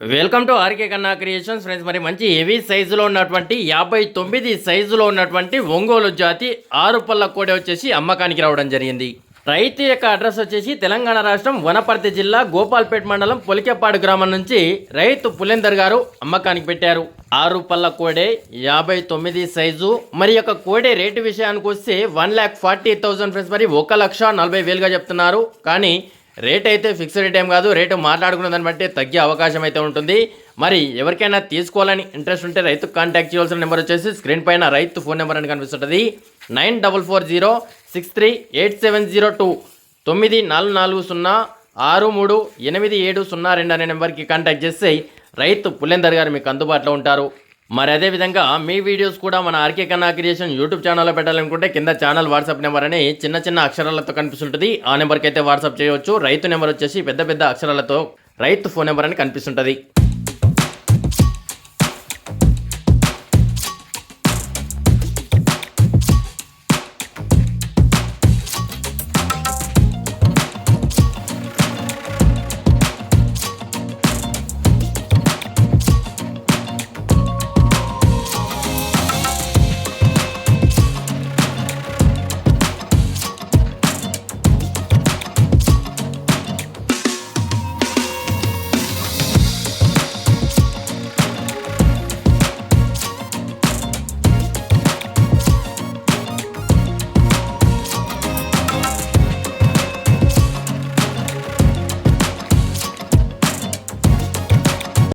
Welcome to RK Kanna creations friends మరి మంచి heavy సైజులో ఉన్నటువంటి యాభై తొమ్మిది సైజులో ఉన్నటువంటి ఒంగోలు జాతి ఆరు పళ్ళ కోడి వచ్చేసి అమ్మకానికి రావడం జరిగింది. రైతు యొక్క అడ్రస్ వచ్చేసి తెలంగాణ రాష్ట్రం వనపర్తి జిల్లా గోపాల్పేట మండలం పొలికేపాడు గ్రామం నుంచి రైతు పులేందర్ గారు అమ్మకానికి పెట్టారు. ఆరు పళ్ళ కోడే యాభై తొమ్మిది సైజు మరి యొక్క కోడే రేటు విషయానికి వస్తే one lakh forty thousand friends మరి ఒక లక్ష నలభై వేలుగా చెప్తున్నారు. కానీ రేట్ అయితే ఫిక్స్డ్ రేట్ ఏం కాదు రేటు మాట్లాడుకున్న దాన్ని బట్టి తగ్గే అవకాశం అయితే ఉంటుంది. మరి ఎవరికైనా తీసుకోవాలని ఇంట్రెస్ట్ ఉంటే రైతు కాంటాక్ట్ చేయాల్సిన నెంబర్ వచ్చేసి స్క్రీన్ పైన రైతు ఫోన్ నెంబర్ అని కనిపిస్తుంటుంది. Nine double four zero six three eight seven zero two తొమ్మిది నాలుగు నాలుగు సున్నా ఆరు మూడు ఎనిమిది ఏడు సున్నా రెండు అనే నెంబర్కి కాంటాక్ట్ చేస్తే రైతు పులేందర్ గారు మీకు అందుబాటులో ఉంటారు. మరి అదేవిధంగా మీ వీడియోస్ కూడా మన ఆర్కే కన్నా క్రియేషన్ యూట్యూబ్ ఛానల్లో పెట్టాలనుకుంటే కింద ఛానల్ వాట్సాప్ నెంబర్ అని చిన్న చిన్న అక్షరాలతో కనిపిస్తుంటుంది. ఆ నెంబర్కి అయితే వాట్సాప్ చేయవచ్చు. రైతు నెంబర్ వచ్చేసి పెద్ద పెద్ద అక్షరాలతో రైతు ఫోన్ నెంబర్ అని కనిపిస్తుంటుంది.